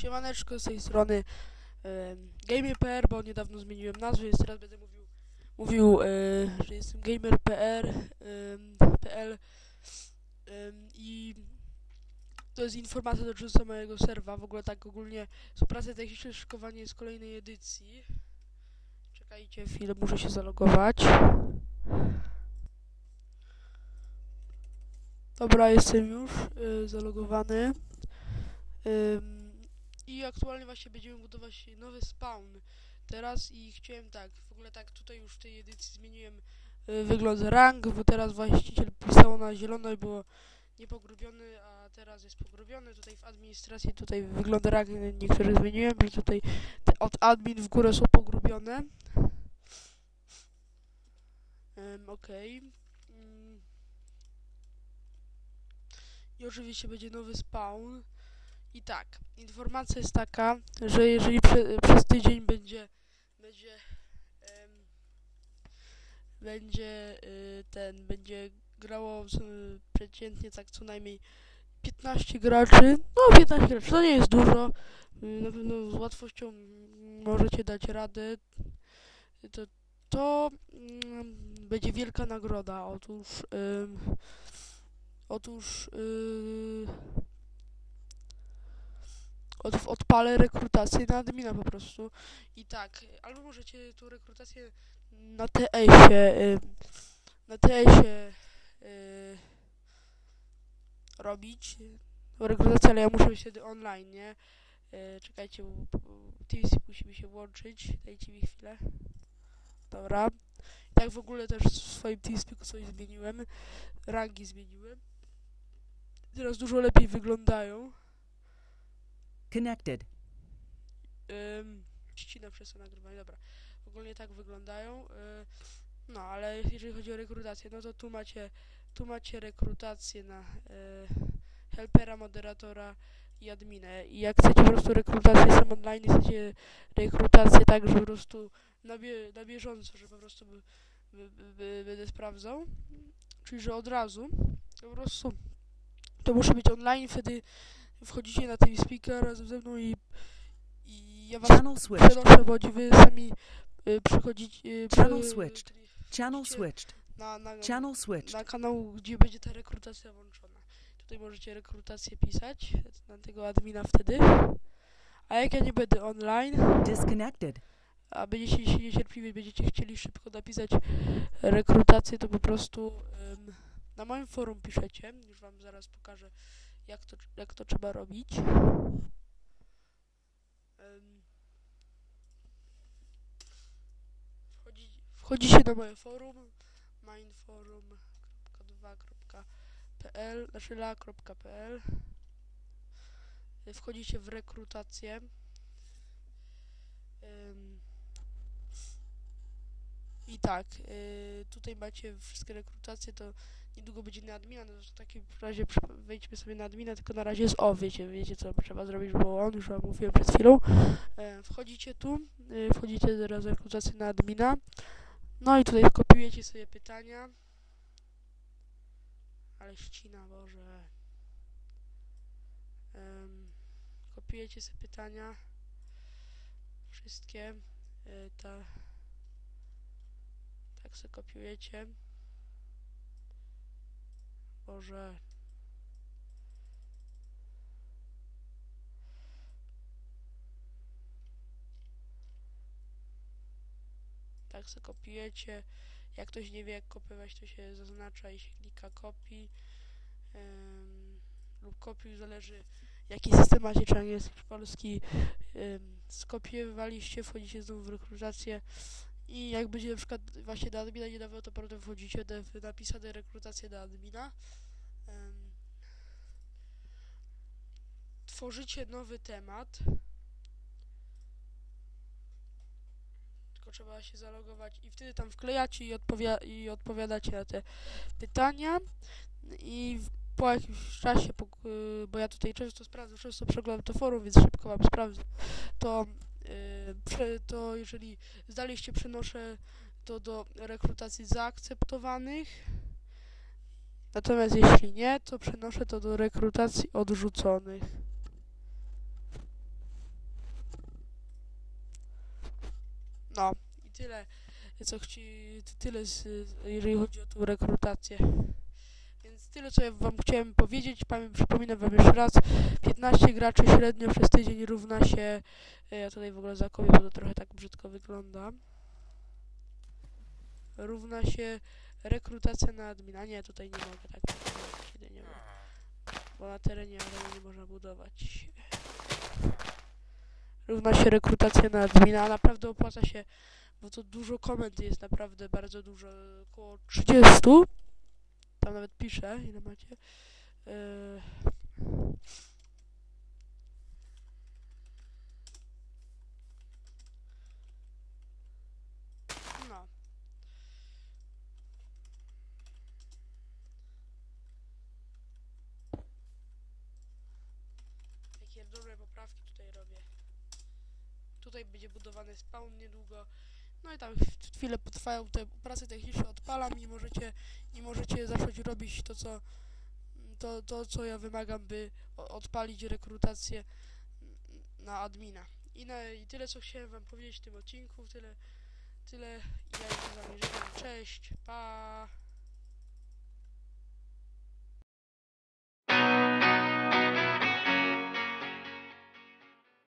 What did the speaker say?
Siemaneczko z tej strony um, Gamer.pl, bo niedawno zmieniłem nazwę, więc teraz będę mówił, mówił e, że jestem Gamer.pl em, PL, em, i to jest informacja dotycząca mojego serwa, w ogóle tak ogólnie współpraca techniczna, szykowanie z kolejnej edycji. Czekajcie chwilę, muszę się zalogować. Dobra, jestem już y, zalogowany. I aktualnie właśnie będziemy budować nowy spawn teraz i chciałem tak, w ogóle tak tutaj już w tej edycji zmieniłem y, wygląd rang, bo teraz właściciel pisał na zielono było niepogrubiony, a teraz jest pogrubiony. Tutaj w administracji tutaj wygląd rang niektóre zmieniłem, że tutaj te od admin w górę są pogrubione. Ym, Okej. Mm. I oczywiście będzie nowy spawn. I tak, informacja jest taka, że jeżeli prze, przez tydzień będzie będzie będzie y, ten będzie grało y, przeciętnie tak co najmniej 15 graczy. No 15 graczy to nie jest dużo. Y, na pewno z łatwością możecie dać radę. To to mm, będzie wielka nagroda. Otóż otóż yy, od, odpalę rekrutację na admina po prostu. I tak, albo możecie tu rekrutację na TS-ie, y, na TS-ie y, robić. Rekrutację, ale ja muszę wtedy online, nie? Y, czekajcie, bo- bo Teams musimy się włączyć. Dajcie mi chwilę. Dobra. I tak w ogóle też w swoim TeamSpeaku coś zmieniłem. Rangi zmieniłem. Teraz dużo lepiej wyglądają. Connected. Ym, ścina przez to nagrywanie, dobra. Ogólnie tak wyglądają. y, no, ale jeżeli chodzi o rekrutację, no to tu macie, tu macie rekrutację na y, helpera, moderatora i adminę. I jak chcecie po prostu rekrutację sam online, chcecie rekrutację tak, że po prostu na, bie, na bieżąco, że po prostu by, by, by, by, będę sprawdzał. Czyli, że od razu po prostu to muszę być online, wtedy wchodzicie na ten speaker razem ze mną i, i ja was Channel switched. przenoszę, bo wy sami y, przychodzicie... Y, Channel przy- switched. wchodzicie Channel switched. Na, na, Channel switched. na kanał, gdzie będzie ta rekrutacja włączona. Tutaj możecie rekrutację pisać na tego admina wtedy. A jak ja nie będę online, Disconnected. a będziecie się niecierpliwi, będziecie chcieli szybko napisać rekrutację, to po prostu ym, na moim forum piszecie. Już wam zaraz pokażę, jak to, jak to trzeba robić. Ym, wchodzi, wchodzicie na moje forum mindforum.2.pl znaczy la.pl Wchodzicie w rekrutację. I tak, y, tutaj macie wszystkie rekrutacje, to niedługo będzie na admina, no to w takim razie wejdźmy sobie na admina, tylko na razie jest o, wiecie, wiecie co trzeba zrobić, bo on już wam mówiłem przed chwilą. E, wchodzicie tu, y, wchodzicie teraz w rekrutację na admina, no i tutaj kopiujecie sobie pytania. Ale ścina, Boże. Em, kopiujecie sobie pytania. Wszystkie. Y, ta, tak sobie kopiujecie. Boże. Tak sobie kopiujecie. Jak ktoś nie wie jak kopiować, to się zaznacza i się klika kopii. Ym, lub kopiuj, zależy jaki system macie, czy angielski, czy polski. Ym, skopiowaliście, wchodzicie znowu w rekrutację i jak będzie na przykład właśnie do admina nie dawało, to potem wchodzicie w napisane rekrutację do admina. Ym, tworzycie nowy temat. Tylko trzeba się zalogować i wtedy tam wklejacie i, odpowia- i odpowiadacie na te pytania. I po jakimś czasie, po, y, bo ja tutaj często sprawdzam, często przeglądam to forum, więc szybko wam sprawdzę, to, y, prze, to jeżeli zdaliście, przenoszę to do rekrutacji zaakceptowanych. Natomiast jeśli nie, to przenoszę to do rekrutacji odrzuconych. No i tyle, co chci, tyle z, jeżeli chodzi o tą rekrutację. Więc tyle, co ja wam chciałem powiedzieć. Przypominam wam jeszcze raz, 15 graczy średnio przez tydzień równa się, e, ja tutaj w ogóle zakopię, bo to trochę tak brzydko wygląda, równa się rekrutacja na admina. Nie, tutaj nie mogę tak jedynie, bo, na terenie nie można budować. Równa się rekrutacja na admina, a naprawdę opłaca się, bo to dużo komend jest, naprawdę bardzo dużo, około 30. Tam nawet piszę, ile macie. Yy... Tutaj będzie budowany spawn niedługo. No i tam ch- chwilę potrwają te prace techniczne, odpalam i możecie, i możecie zacząć robić to, co to, to, co ja wymagam, by odpalić rekrutację na admina. I, na, I tyle, co chciałem wam powiedzieć w tym odcinku, tyle, tyle ja już z wami żegnam. Cześć, pa!